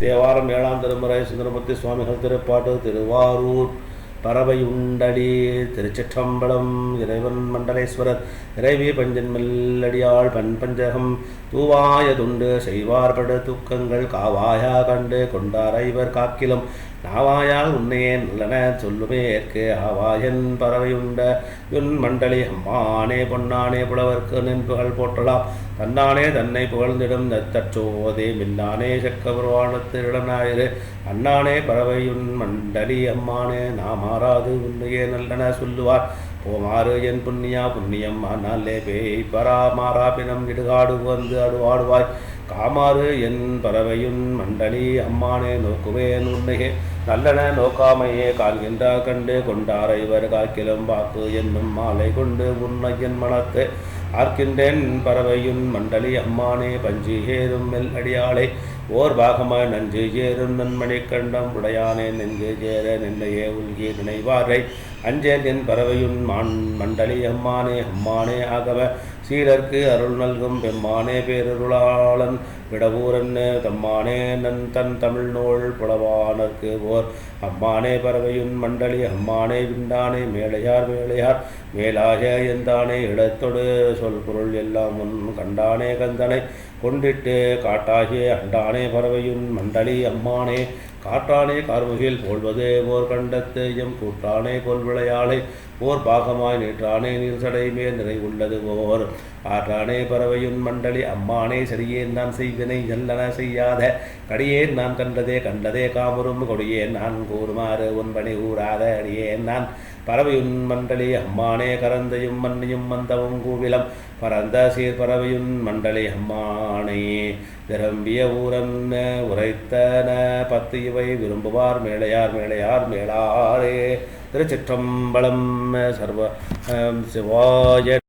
தேவாரம் ஏழாம் திருமுறை சுந்தரமூர்த்தி சுவாமிகள் திருப்பாட்டு திருவாரூர். பறவை உண்டடி திருச்சிற்றம்பலம் இறைவன் மண்டலேஸ்வரர் இறைவி பஞ்சன் மெல்லடியாள் பண் பஞ்சகம். தூவாய துண்டு செய்வார்படு துக்கங்கள் காவாயா கண்டு கொண்டாரைவர் காக்கிலும். நாவாயால் உன்னையே நல்லன சொல்லுமேற்கு ஆவாயன் பறவை உண்ட யுன் மண்டலி அம்மானே பொன்னானே புலவர்க்கு நின்புகள் போற்றலாம். தன்னானே தன்னை புகழ்ந்திடும் நத்தற்றோதே மின்னானே செக்கபுரவானத்து இளநாயிரு அண்ணானே பறவையுன் மண்டலி அம்மானே நாமா மாறாது உன்னையே நல்லன சொல்லுவார். போமாறு என் புண்ணியா புண்ணியம் ஆனாலே பேய் பரா மாறாபினம் இடுகாடு வந்து அடுவாடுவாய் காமாறு என் பறவையுன் மண்டலி அம்மானே நோக்குவேன் உன்னையே நல்லன நோக்காமையே காண்கின்றார் கண்டு கொண்டார் இவர் காக்கிலும் வாக்கு என்னும் மாலை கொண்டு உன்னையன் மனத்து ஆர்க்கின்றேன் பறவையுன் மண்டலி அம்மானே பஞ்சி ஏறும் மெல் அடியாளை ஓர் பாகமாய் நஞ்சு ஏறும் நன்மணி கண்டம் உடையானே நெஞ்சு சேர நின்னையே உள்கி நினைவாரை. அஞ்சேல் என் பறவையுன் மான் மண்டலி அம்மானே அம்மானே ஆகவ. சீரர்க்கு அருள் நல்கும் பெம்மானே பேரருளாளன். விடவூரன் தம்மானே நன் தன் தமிழ் நூல் புலவானர்க்கு ஓர். அம்மானே பறவையுன் மண்டலி அம்மானே விண்டானே மேலையார் மேலையார். மேலாக எந்தானே இடத்தொடு சொல் பொருள் எல்லாம் முன் கண்டானே கந்தனை. கொண்டிட்டு காட்டாகிய அண்டானே பறவையுன் மண்டலி அம்மானே காற்றானே கார்முகில் போல்வது ஓர் கண்டத்தேயம் கூற்றானே போல் கொல்விளையாளை ஓர் பாகமாய் நேற்றானே நீர்சடை மேல் நிறைவுள்ளது ஓர். ஆற்றானே பறவையுன் மண்டலி அம்மானே சரியேன் நான் செய்வினை நல்லன செய்யாத கடியேன் நான் கண்டதே கண்டதே காமரும் கொடியேன் நான் கூறுமாறு உன்பனை ஊராத அடியேன் நான் பறவையுன் மண்டலி அம்மானே கரந்தையும் மன்னியும் மந்தவும் கூவிலம். பரந்த சீர் பறவையுன் மண்டலி அம்மானே விரும்பிய ஊரன் உரைத்தன பத்து இவை விரும்புவார் மேளையார் மேளையார் மேளாரே திருச்சிற்றம்பலம் சர்வ சிவாய